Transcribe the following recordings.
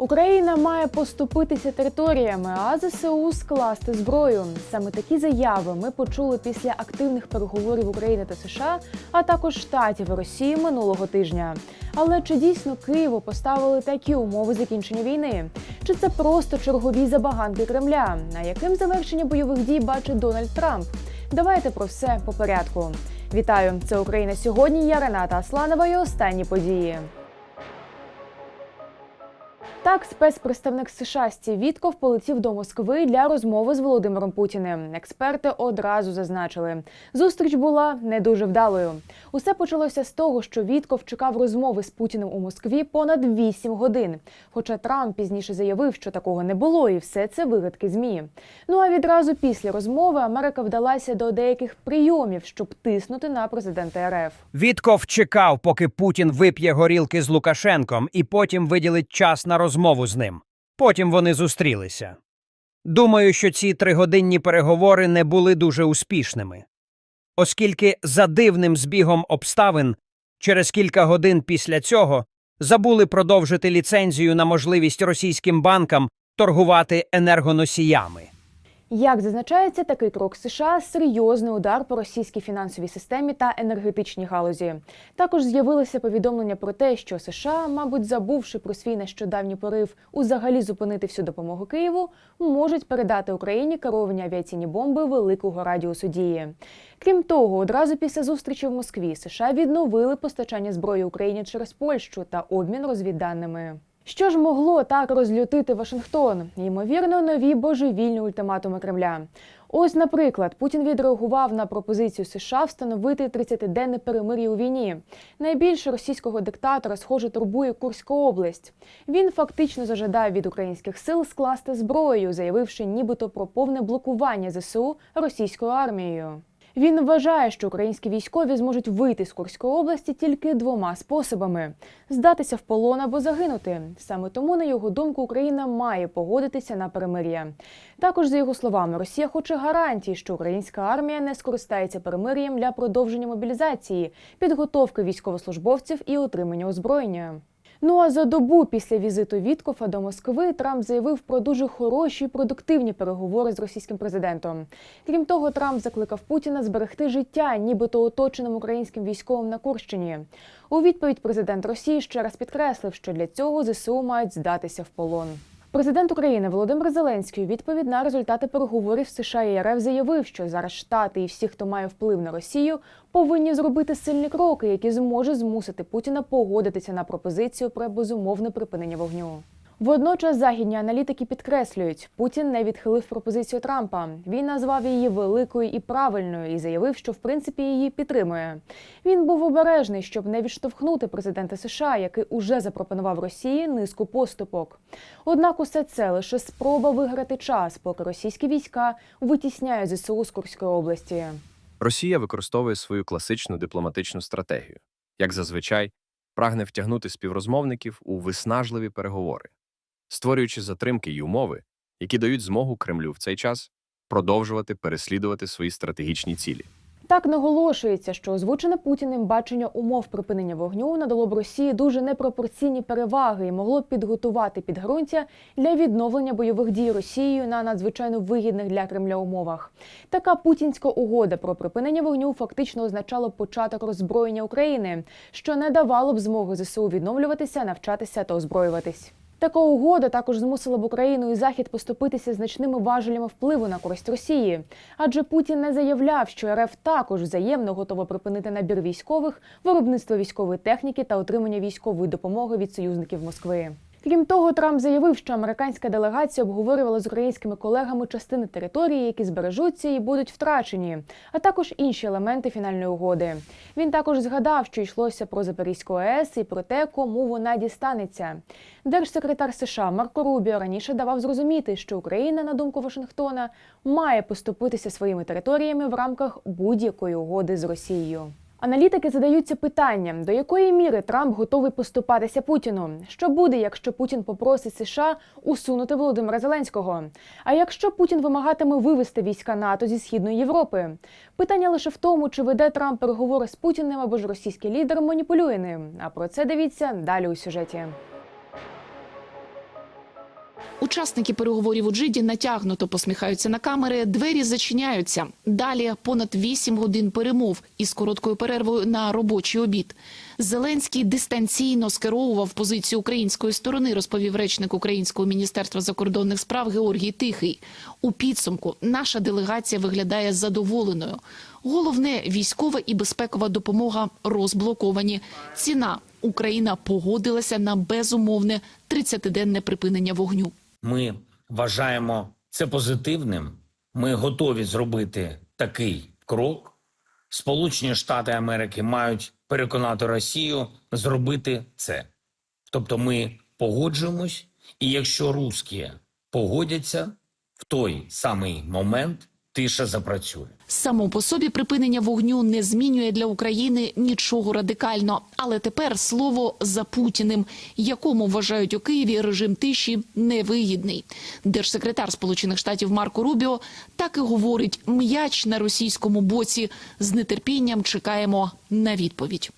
Україна має поступитися територіями, а ЗСУ скласти зброю. Саме такі заяви ми почули після активних переговорів України та США, а також штатів Росії минулого тижня. Але чи дійсно Києву поставили такі умови закінчення війни? Чи це просто чергові забаганки Кремля? А яким завершення бойових дій бачить Дональд Трамп? Давайте про все по порядку. Вітаю! Це Україна сьогодні. Я Рената Асланова і останні події. Так, спецпредставник США Стів Вітков полетів до Москви для розмови з Володимиром Путіним. Експерти одразу зазначили, зустріч була не дуже вдалою. Усе почалося з того, що Вітков чекав розмови з Путіним у Москві понад 8 годин. Хоча Трамп пізніше заявив, що такого не було, і все це вигадки змі. Ну а відразу після розмови Америка вдалася до деяких прийомів, щоб тиснути на президента РФ. Вітков чекав, поки Путін вип'є горілки з Лукашенком і потім виділить час на розмову з ним. Потім вони зустрілися. Думаю, що ці тригодинні переговори не були дуже успішними, оскільки за дивним збігом обставин через кілька годин після цього забули продовжити ліцензію на можливість російським банкам торгувати енергоносіями. Як зазначається, такий крок США серйозний удар по російській фінансовій системі та енергетичній галузі. Також з'явилося повідомлення про те, що США, мабуть, забувши про свій нещодавній порив узагалі зупинити всю допомогу Києву, можуть передати Україні керовані авіаційні бомби великого радіусу дії. Крім того, одразу після зустрічі в Москві США відновили постачання зброї Україні через Польщу та обмін розвідданими. Що ж могло так розлютити Вашингтон? Ймовірно, нові божевільні ультиматуми Кремля. Ось, наприклад, Путін відреагував на пропозицію США встановити 30-денне перемир'я у війні. Найбільше російського диктатора, схоже, турбує Курська область. Він фактично зажадав від українських сил скласти зброю, заявивши нібито про повне блокування ЗСУ російською армією. Він вважає, що українські військові зможуть вийти з Курської області тільки двома способами: здатися в полон або загинути. Саме тому, на його думку, Україна має погодитися на перемир'я. Також, за його словами, Росія хоче гарантій, що українська армія не скористається перемир'ям для продовження мобілізації, підготовки військовослужбовців і отримання озброєння. Ну а за добу після візиту Віткофа до Москви Трамп заявив про дуже хороші і продуктивні переговори з російським президентом. Крім того, Трамп закликав Путіна зберегти життя, нібито оточеним українським військовим на Курщині. У відповідь президент Росії ще раз підкреслив, що для цього ЗСУ мають здатися в полон. Президент України Володимир Зеленський у відповідь на результати переговорів США і РФ заявив, що зараз Штати і всі, хто має вплив на Росію, повинні зробити сильні кроки, які зможуть змусити Путіна погодитися на пропозицію про безумовне припинення вогню. Водночас західні аналітики підкреслюють, Путін не відхилив пропозицію Трампа. Він назвав її великою і правильною і заявив, що в принципі її підтримує. Він був обережний, щоб не відштовхнути президента США, який уже запропонував Росії низку поступок. Однак усе це лише спроба виграти час, поки російські війська витісняють ЗСУ з Курської області. Росія використовує свою класичну дипломатичну стратегію, як зазвичай, прагне втягнути співрозмовників у виснажливі переговори, створюючи затримки й умови, які дають змогу Кремлю в цей час продовжувати переслідувати свої стратегічні цілі. Так наголошується, що озвучене Путіним бачення умов припинення вогню надало б Росії дуже непропорційні переваги і могло б підготувати підґрунтя для відновлення бойових дій Росією на надзвичайно вигідних для Кремля умовах. Така путінська угода про припинення вогню фактично означала початок роззброєння України, що не давало б змоги ЗСУ відновлюватися, навчатися та озброюватись. Така угода також змусила б Україну і Захід поступитися значними важелями впливу на користь Росії, адже Путін не заявляв, що РФ також взаємно готова припинити набір військових, виробництво військової техніки та отримання військової допомоги від союзників Москви. Крім того, Трамп заявив, що американська делегація обговорювала з українськими колегами частини території, які збережуться і будуть втрачені, а також інші елементи фінальної угоди. Він також згадав, що йшлося про Запорізьку АЕС і про те, кому вона дістанеться. Держсекретар США Марко Рубіо раніше давав зрозуміти, що Україна, на думку Вашингтона, має поступитися своїми територіями в рамках будь-якої угоди з Росією. Аналітики задаються питанням, до якої міри Трамп готовий поступатися Путіну. Що буде, якщо Путін попросить США усунути Володимира Зеленського? А якщо Путін вимагатиме вивести війська НАТО зі східної Європи? Питання лише в тому, чи веде Трамп переговори з Путіним або ж російський лідер маніпулює ним. А про це дивіться далі у сюжеті. Учасники переговорів у Джиді натягнуто посміхаються на камери. Двері зачиняються. Далі понад 8 годин перемов із короткою перервою на робочий обід. Зеленський дистанційно скеровував позицію української сторони, розповів речник Українського міністерства закордонних справ Георгій Тихий. У підсумку наша делегація виглядає задоволеною. Головне військова і безпекова допомога розблоковані. Ціна Україна погодилася на безумовне 30-денне припинення вогню. Ми вважаємо це позитивним. Ми готові зробити такий крок. Сполучені Штати Америки мають переконати Росію зробити це. Тобто ми погоджуємось, і якщо русські погодяться, в той самий момент тиша запрацює. Само по собі припинення вогню не змінює для України нічого радикально. Але тепер слово за Путіним, якому вважають у Києві режим тиші невигідний. Держсекретар Сполучених Штатів Марко Рубіо так і говорить: м'яч на російському боці. З нетерпінням чекаємо на відповідь.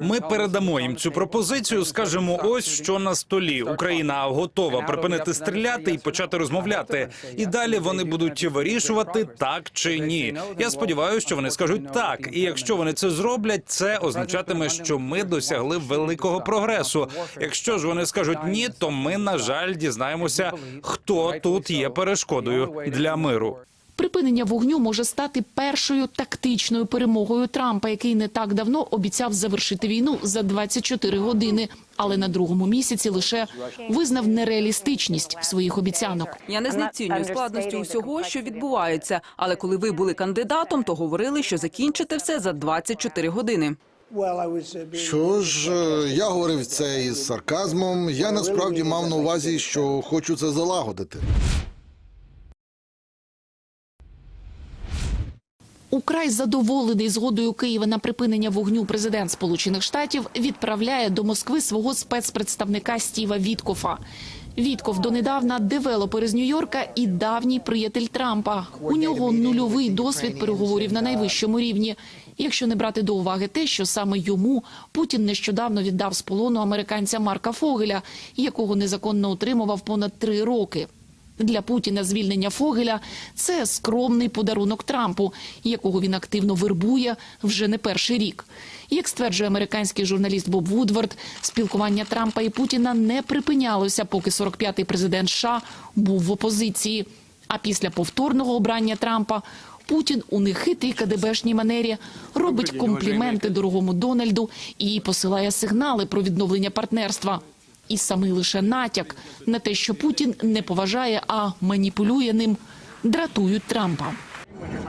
Ми передамо їм цю пропозицію. Скажемо, ось що на столі. Україна готова припинити стріляти і почати розмовляти. І далі вони будуть вирішувати так чи ні. Я сподіваюся, що вони скажуть так. І якщо вони це зроблять, це означатиме, що ми досягли великого прогресу. Якщо ж вони скажуть ні, то ми на жаль дізнаємося, хто тут є перешкодою для миру. Припинення вогню може стати першою тактичною перемогою Трампа, який не так давно обіцяв завершити війну за 24 години, але на другому місяці лише визнав нереалістичність своїх обіцянок. Я не знецінюю складності усього, що відбувається. Але коли ви були кандидатом, то говорили, що закінчите все за 24 години. Що ж, е, я говорив це із сарказмом. Я насправді мав на увазі, що хочу це залагодити. Украй задоволений згодою Києва на припинення вогню президент Сполучених Штатів відправляє до Москви свого спецпредставника Стіва Віткофа. Вітков донедавна девелопер із Нью-Йорка і давній приятель Трампа. У нього нульовий досвід переговорів на найвищому рівні. Якщо не брати до уваги те, що саме йому Путін нещодавно віддав з полону американця Марка Фогеля, якого незаконно утримував понад три роки. Для Путіна звільнення Фогеля це скромний подарунок Трампу, якого він активно вербує вже не перший рік. Як стверджує американський журналіст Боб Вудвард, спілкування Трампа і Путіна не припинялося, поки 45-й президент США був в опозиції. А після повторного обрання Трампа Путін у нехитрій КДБшній манері робить компліменти дорогому Дональду і посилає сигнали про відновлення партнерства. І самий лише натяк на те, що Путін не поважає, а маніпулює ним, дратують Трампа.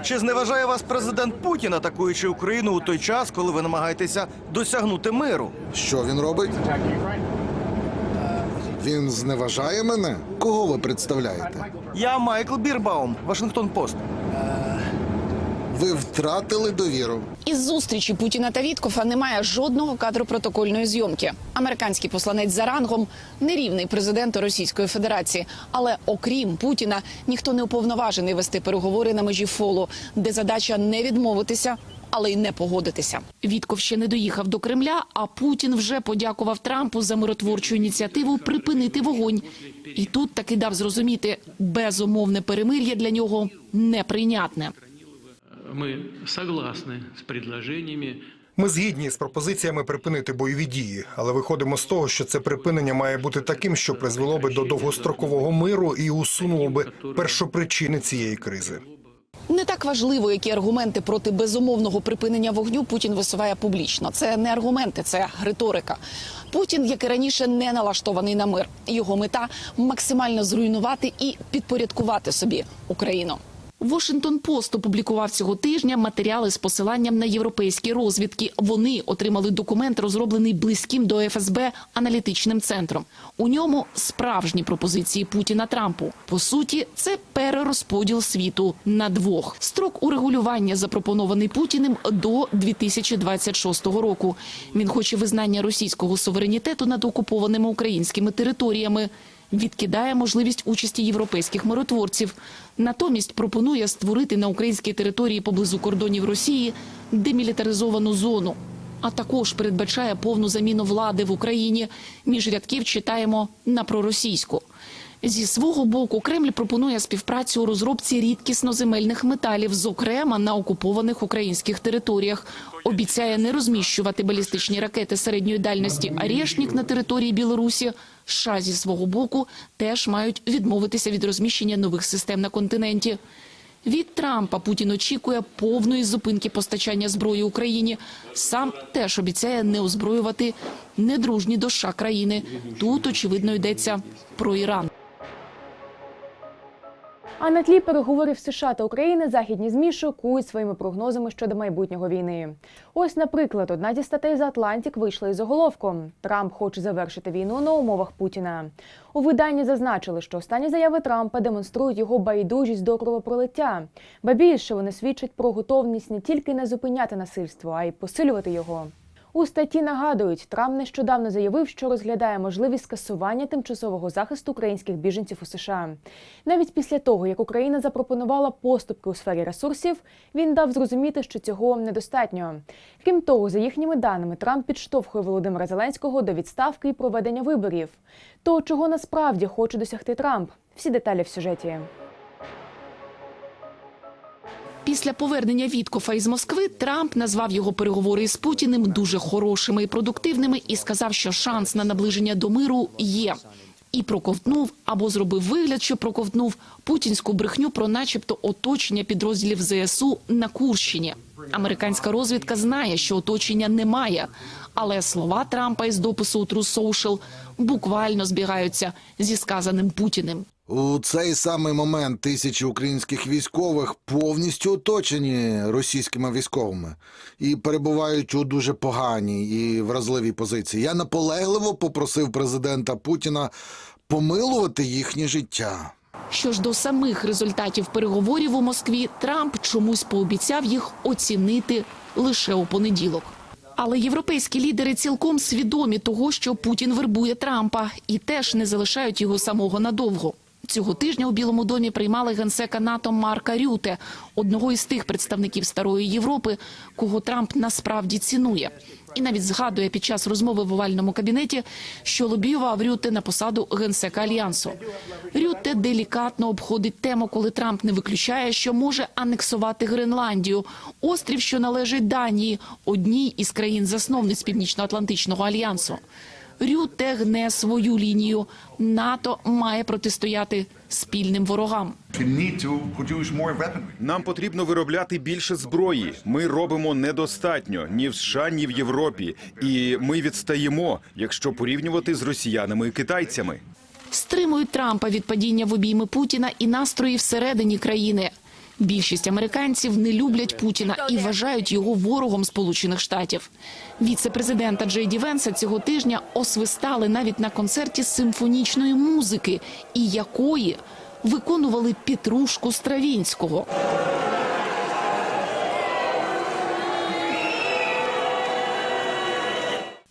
Чи зневажає вас президент Путін, атакуючи Україну у той час, коли ви намагаєтеся досягнути миру? Що він робить? Він зневажає мене? Кого ви представляєте? Я Майкл Бірбаум, Вашингтон Пост. Ви втратили довіру. Із зустрічі Путіна та Віткофа немає жодного кадру протокольної зйомки. Американський посланець за рангом нерівний президенту Російської Федерації. Але окрім Путіна, ніхто не уповноважений вести переговори на межі фолу, де задача не відмовитися. Але й не погодитися. Вітков ще не доїхав до Кремля, а Путін вже подякував Трампу за миротворчу ініціативу припинити вогонь. І тут таки дав зрозуміти, безумовне перемир'я для нього неприйнятне. Мы согласны с предложениями Ми згідні з пропозиціями припинити бойові дії, але виходимо з того, що це припинення має бути таким, що призвело би до довгострокового миру і усунуло би першопричини цієї кризи. Не так важливо, які аргументи проти безумовного припинення вогню Путін висуває публічно. Це не аргументи, це риторика. Путін, як і раніше, не налаштований на мир. Його мета максимально зруйнувати і підпорядкувати собі Україну. Washington Post опублікував цього тижня матеріали з посиланням на європейські розвідки. Вони отримали документ, розроблений близьким до ФСБ аналітичним центром. У ньому справжні пропозиції Путіна Трампу. По суті, це перерозподіл світу на двох. Строк урегулювання запропонований Путіним до 2026 року. Він хоче визнання російського суверенітету над окупованими українськими територіями відкидає можливість участі європейських миротворців. Натомість пропонує створити на українській території поблизу кордонів Росії демілітаризовану зону. а також передбачає повну заміну влади в Україні. Між рядків читаємо на проросійську. Зі свого боку Кремль пропонує співпрацю у розробці рідкісноземельних металів, зокрема на окупованих українських територіях. Обіцяє не розміщувати балістичні ракети середньої дальності «Арєшнік» на території Білорусі. США зі свого боку теж мають відмовитися від розміщення нових систем на континенті. Від Трампа Путін очікує повної зупинки постачання зброї Україні. Сам теж обіцяє не озброювати недружні до США країни. Тут очевидно йдеться про Іран. А на тлі переговорів США та України західні змі шокують своїми прогнозами щодо майбутнього війни. Ось, наприклад, одна зі статей за Атлантик вийшла із заголовком: Трамп хоче завершити війну на умовах Путіна. У виданні зазначили, що останні заяви Трампа демонструють його байдужість до кровопролиття. Ба більше вони свідчать про готовність не тільки не зупиняти насильство, а й посилювати його. У статті нагадують, Трамп нещодавно заявив, що розглядає можливість скасування тимчасового захисту українських біженців у США. Навіть після того, як Україна запропонувала поступки у сфері ресурсів, він дав зрозуміти, що цього недостатньо. Крім того, за їхніми даними, Трамп підштовхує Володимира Зеленського до відставки і проведення виборів. То чого насправді хоче досягти Трамп? Всі деталі в сюжеті. Після повернення Віткофа із Москви Трамп назвав його переговори із Путіним дуже хорошими і продуктивними і сказав, що шанс на наближення до миру є. І проковтнув або зробив вигляд, що проковтнув путінську брехню про, начебто, оточення підрозділів ЗСУ на Курщині. Американська розвідка знає, що оточення немає, але слова Трампа із допису у True Social буквально збігаються зі сказаним Путіним. У цей самий момент тисячі українських військових повністю оточені російськими військовими і перебувають у дуже поганій і вразливій позиції. Я наполегливо попросив президента Путіна помилувати їхнє життя. Що ж до самих результатів переговорів у Москві, Трамп чомусь пообіцяв їх оцінити лише у понеділок. Але європейські лідери цілком свідомі того, що Путін вербує Трампа, і теж не залишають його самого надовго. Цього тижня у Білому домі приймали генсека НАТО Марка Рюте, одного із тих представників старої Європи, кого Трамп насправді цінує. І навіть згадує під час розмови в овальному кабінеті, що лобіював Рюте на посаду генсека альянсу. Рюте делікатно обходить тему, коли Трамп не виключає, що може анексувати Гренландію, острів, що належить Данії, одній із країн-засновниць Північно-Атлантичного альянсу. Рюте гне свою лінію. НАТО має протистояти спільним ворогам. Нам потрібно виробляти більше зброї. Ми робимо недостатньо ні в США, ні в Європі, і ми відстаємо, якщо порівнювати з росіянами і китайцями. Стримують Трампа від падіння в обійми Путіна і настрої всередині країни. Більшість американців не люблять Путіна і вважають його ворогом Сполучених Штатів. Віце-президента Джей Ді Венса цього тижня освистали навіть на концерті симфонічної музики, і якої виконували Петрушку Стравінського.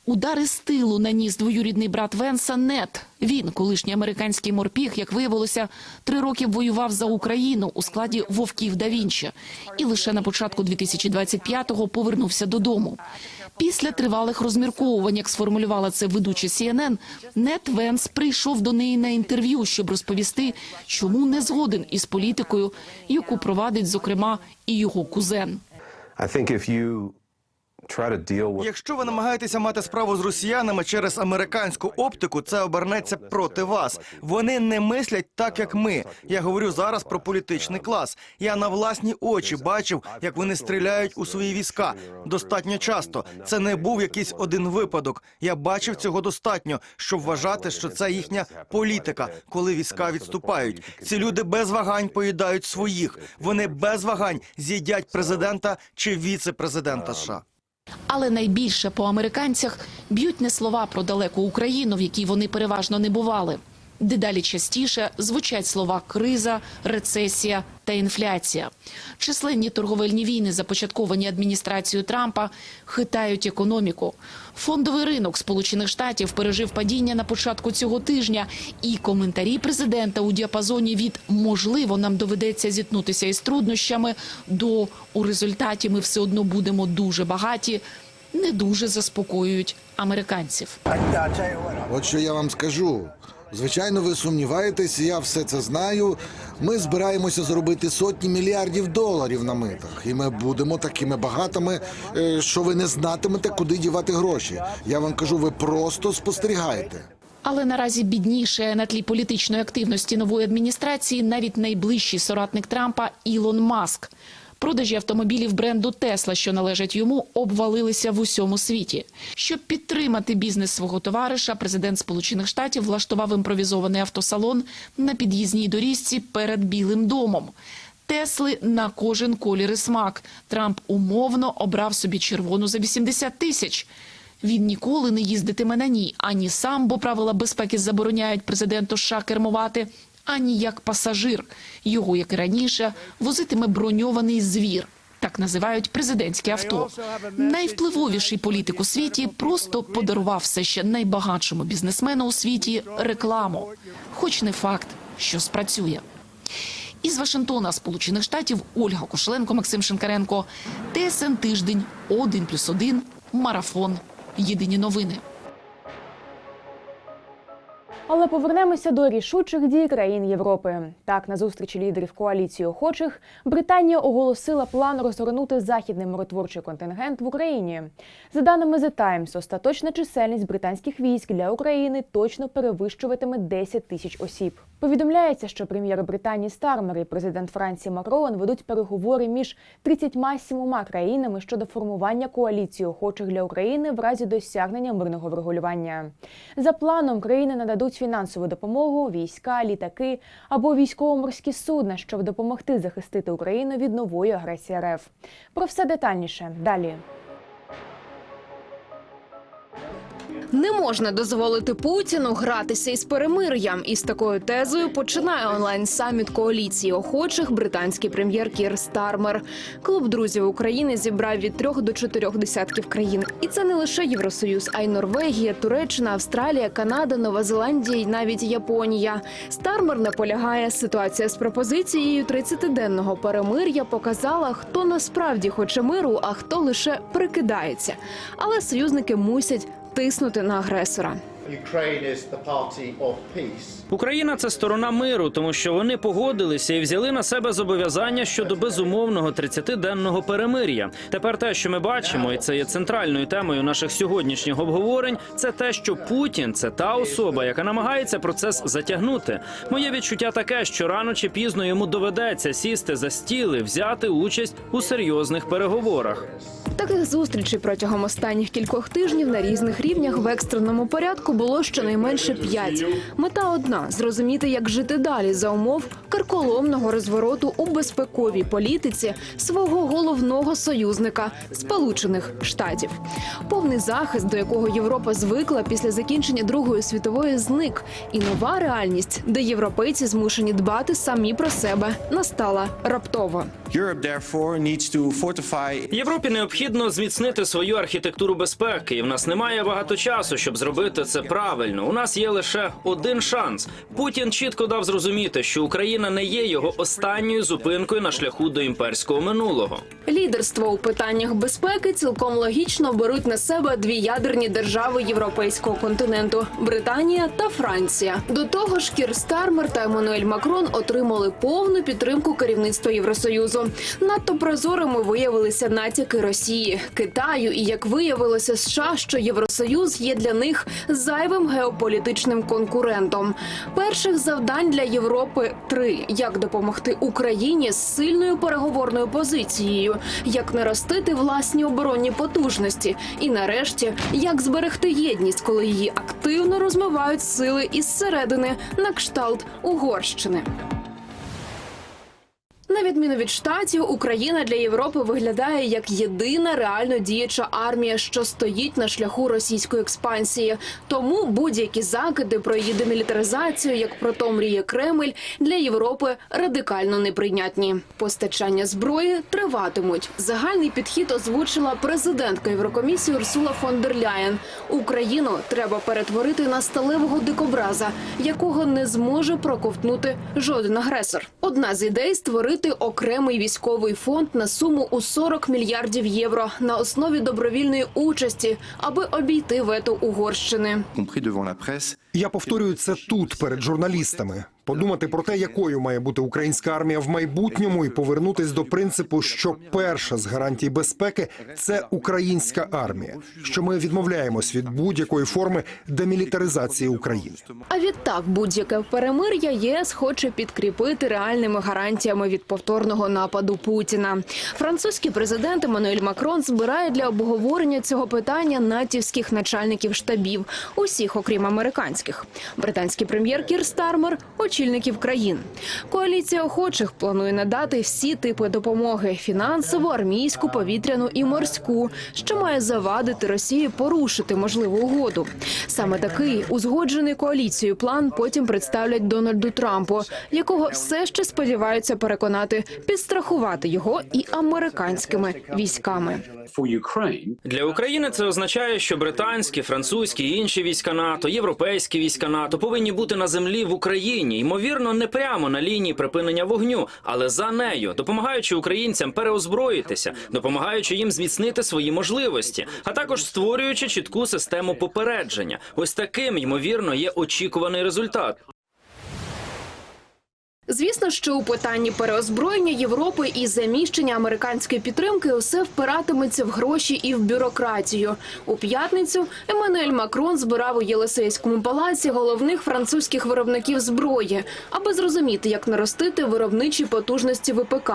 Удари з тилу наніс двоюрідний брат Венса Нет. Він, колишній американський морпіг, як виявилося, три роки воював за Україну у складі вовків да Вінчі. І лише на початку 2025-го повернувся додому. Після тривалих розмірковувань, як сформулювала це ведуча CNN, Нет Венс прийшов до неї на інтерв'ю, щоб розповісти, чому не згоден із політикою, яку провадить, зокрема, і його кузен. Якщо ви намагаєтеся мати справу з росіянами через американську оптику, це обернеться проти вас. Вони не мислять так, як ми. Я говорю зараз про політичний клас. Я на власні очі бачив, як вони стріляють у свої війська. Достатньо часто. Це не був якийсь один випадок. Я бачив цього достатньо, щоб вважати, що це їхня політика, коли війська відступають. Ці люди без вагань поїдають своїх. Вони без вагань з'їдять президента чи віце-президента США. Але найбільше по американцях б'ють не слова про далеку Україну, в якій вони переважно не бували. Дедалі частіше звучать слова криза, рецесія та інфляція. Численні торговельні війни, започатковані адміністрацією Трампа, хитають економіку. Фондовий ринок Сполучених Штатів пережив падіння на початку цього тижня, і коментарі президента у діапазоні від можливо нам доведеться зіткнутися із труднощами до у результаті ми все одно будемо дуже багаті. не дуже заспокоюють американців. От що я вам скажу. Звичайно, ви сумніваєтесь, я все це знаю. Ми збираємося зробити сотні мільярдів доларів на митах, і ми будемо такими багатими, е, що ви не знатимете, куди дівати гроші. Я вам кажу, ви просто спостерігаєте. Але наразі бідніше на тлі політичної активності нової адміністрації навіть найближчий соратник Трампа Ілон Маск. Продажі автомобілів бренду Тесла, що належать йому, обвалилися в усьому світі. Щоб підтримати бізнес свого товариша, президент Сполучених Штатів влаштував імпровізований автосалон на під'їзній доріжці перед Білим домом. Тесли на кожен колір і смак. Трамп умовно обрав собі червону за 80 тисяч. Він ніколи не їздитиме на ній, ані сам, бо правила безпеки забороняють президенту США кермувати, ані як пасажир. Його, як і раніше, возитиме броньований звір. Так називають президентське авто. Найвпливовіший політик у світі просто подарував все ще найбагатшому бізнесмену у світі рекламу, хоч не факт, що спрацює. Із Вашингтона, Сполучених Штатів, Ольга Кошеленко, Максим Шинкаренко. ТСН тиждень 1+,1, марафон. Єдині новини. Але повернемося до рішучих дій країн Європи. Так, на зустрічі лідерів коаліції охочих Британія оголосила план розгорнути західний миротворчий контингент в Україні. За даними The Times, остаточна чисельність британських військ для України точно перевищуватиме 10 тисяч осіб. Повідомляється, що прем'єр Британії Стармер і президент Франції Макрон ведуть переговори між 37 країнами щодо формування коаліції охочих для України в разі досягнення мирного врегулювання. За планом країни нададуть фінансову допомогу, війська, літаки або військово-морські судна, щоб допомогти захистити Україну від нової агресії РФ. Про все детальніше далі. Не можна дозволити Путіну гратися із перемир'ям. Із такою тезою починає онлайн саміт коаліції охочих британський прем'єр Кір Стармер. Клуб друзів України зібрав від трьох до чотирьох десятків країн. І це не лише Євросоюз, а й Норвегія, Туреччина, Австралія, Канада, Нова Зеландія і навіть Японія. Стармер наполягає, ситуація з пропозицією 30-денного перемир'я показала, хто насправді хоче миру, а хто лише прикидається. Але союзники мусять тиснути на агресора. Україна це сторона миру, тому що вони погодилися і взяли на себе зобов'язання щодо безумовного 30-денного перемир'я. Тепер те, що ми бачимо, і це є центральною темою наших сьогоднішніх обговорень, це те, що Путін це та особа, яка намагається процес затягнути. Моє відчуття таке, що рано чи пізно йому доведеться сісти за стіл і взяти участь у серйозних переговорах. Таких зустрічей протягом останніх кількох тижнів на різних рівнях в екстреному порядку було щонайменше п'ять. Мета одна зрозуміти, як жити далі за умов карколомного розвороту у безпековій політиці свого головного союзника Сполучених Штатів. Повний захист, до якого Європа звикла після закінчення Другої світової, зник, і нова реальність, де європейці змушені дбати самі про себе, настала раптово. Європі необхідно зміцнити свою архітектуру безпеки, і в нас немає багато часу, щоб зробити це правильно. У нас є лише один шанс. Путін чітко дав зрозуміти, що Україна не є його останньою зупинкою на шляху до імперського минулого. Лідерство у питаннях безпеки цілком логічно беруть на себе дві ядерні держави європейського континенту Британія та Франція. До того ж, Кір Стармер та Еммануель Макрон отримали повну підтримку керівництва Євросоюзу. Надто прозорими виявилися натяки Росії, Китаю і як виявилося США, що Євросоюз є для них зайвим геополітичним конкурентом. Перших завдань для Європи три: як допомогти Україні з сильною переговорною позицією, як наростити власні оборонні потужності, і нарешті як зберегти єдність, коли її активно розмивають сили із середини на кшталт Угорщини. На відміну від штатів, Україна для Європи виглядає як єдина реально діяча армія, що стоїть на шляху російської експансії. Тому будь-які закиди про її демілітаризацію, як про то мріє Кремль, для Європи радикально неприйнятні. Постачання зброї триватимуть. Загальний підхід озвучила президентка Єврокомісії Урсула фон дер Ляєн. Україну треба перетворити на сталевого дикобраза, якого не зможе проковтнути жоден агресор. Одна з ідей створити створити окремий військовий фонд на суму у 40 мільярдів євро на основі добровільної участі, аби обійти вето Угорщини. Я повторюю це тут перед журналістами. Подумати про те, якою має бути українська армія в майбутньому, і повернутись до принципу, що перша з гарантій безпеки це українська армія. Що ми відмовляємось від будь-якої форми демілітаризації України. А відтак будь-яке перемир'я ЄС хоче підкріпити реальними гарантіями від повторного нападу Путіна. Французький президент Еммануель Макрон збирає для обговорення цього питання натівських начальників штабів, усіх, окрім американських. Британський прем'єр Кір Стармер очільників країн. Коаліція охочих планує надати всі типи допомоги: фінансову, армійську, повітряну і морську, що має завадити Росії порушити можливу угоду. Саме такий узгоджений коаліцією план потім представлять Дональду Трампу, якого все ще сподіваються переконати підстрахувати його і американськими військами. Для України це означає, що британські, французькі і інші війська НАТО, європейські війська НАТО повинні бути на землі в Україні, ймовірно, не прямо на лінії припинення вогню, але за нею, допомагаючи українцям переозброїтися, допомагаючи їм зміцнити свої можливості, а також створюючи чітку систему попередження. Ось таким ймовірно є очікуваний результат. Звісно, що у питанні переозброєння Європи і заміщення американської підтримки усе впиратиметься в гроші і в бюрократію. У п'ятницю Еммануель Макрон збирав у Єлисейському палаці головних французьких виробників зброї, аби зрозуміти, як наростити виробничі потужності ВПК.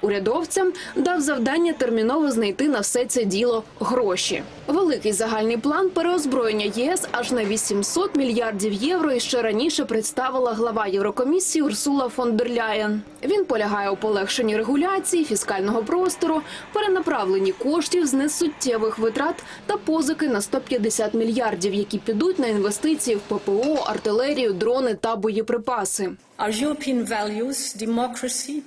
Урядовцям дав завдання терміново знайти на все це діло гроші. Великий загальний план переозброєння єС аж на 800 мільярдів євро і ще раніше представила глава Єврокомісії Урсула фон дер Ляєн. Він полягає у полегшенні регуляції, фіскального простору, перенаправленні коштів з несуттєвих витрат та позики на 150 мільярдів, які підуть на інвестиції в ППО, артилерію, дрони та боєприпаси.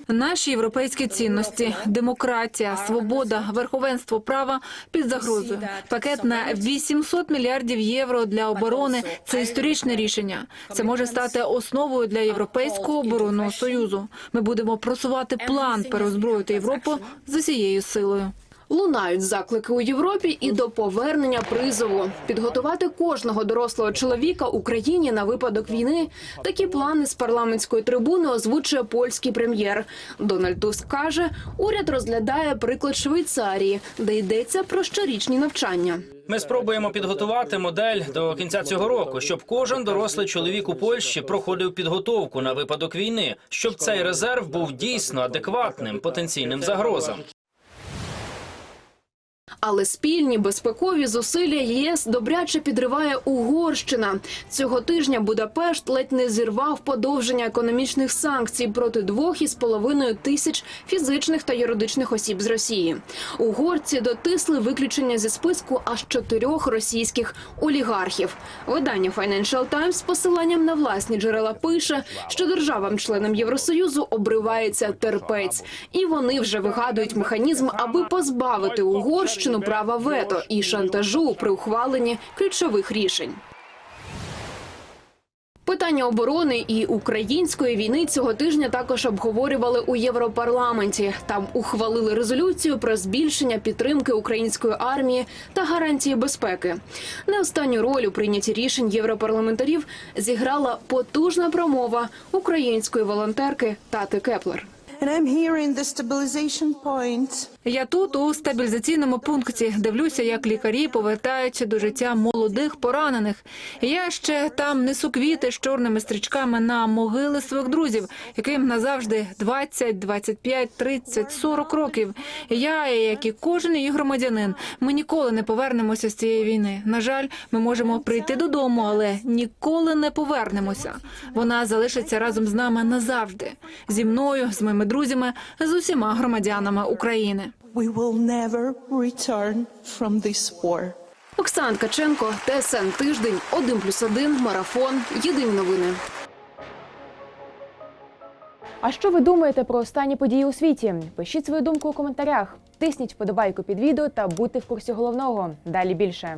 Наші європейські цінності, демократія, свобода, верховенство права під загрозою. Пакет на 800 мільярдів євро для оборони це історичне рішення. Це може стати основою для європейського оборонного союзу. Ми будемо просувати план переозброїти Європу з усією силою. Лунають заклики у Європі і до повернення призову. Підготувати кожного дорослого чоловіка Україні на випадок війни. Такі плани з парламентської трибуни озвучує польський прем'єр. Дональд Туск каже, уряд розглядає приклад Швейцарії, де йдеться про щорічні навчання. Ми спробуємо підготувати модель до кінця цього року, щоб кожен дорослий чоловік у Польщі проходив підготовку на випадок війни, щоб цей резерв був дійсно адекватним потенційним загрозам. Але спільні безпекові зусилля ЄС добряче підриває Угорщина. Цього тижня Будапешт ледь не зірвав подовження економічних санкцій проти двох із половиною тисяч фізичних та юридичних осіб з Росії. Угорці дотисли виключення зі списку аж чотирьох російських олігархів. Видання Financial Times з посиланням на власні джерела пише, що державам-членам Євросоюзу обривається терпець, і вони вже вигадують механізм, аби позбавити Угорщину права вето і шантажу при ухваленні ключових рішень. Питання оборони і української війни цього тижня також обговорювали у Європарламенті. Там ухвалили резолюцію про збільшення підтримки української армії та гарантії безпеки. Не останню роль у прийнятті рішень європарламентарів зіграла потужна промова української волонтерки Тати Кеплер. Я тут у стабілізаційному пункті дивлюся, як лікарі повертаються до життя молодих поранених. Я ще там несу квіти з чорними стрічками на могили своїх друзів, яким назавжди 20, 25, 30, 40 років. Я, як і кожен її громадянин, ми ніколи не повернемося з цієї війни. На жаль, ми можемо прийти додому, але ніколи не повернемося. Вона залишиться разом з нами назавжди. Зі мною, з моїми друзями, з усіма громадянами України. Оксан Ткаченко, ТСН Тиждень, 1+,1, Марафон, Єдині новини. А що ви думаєте про останні події у світі? Пишіть свою думку у коментарях, тисніть вподобайку під відео та будьте в курсі головного. Далі більше.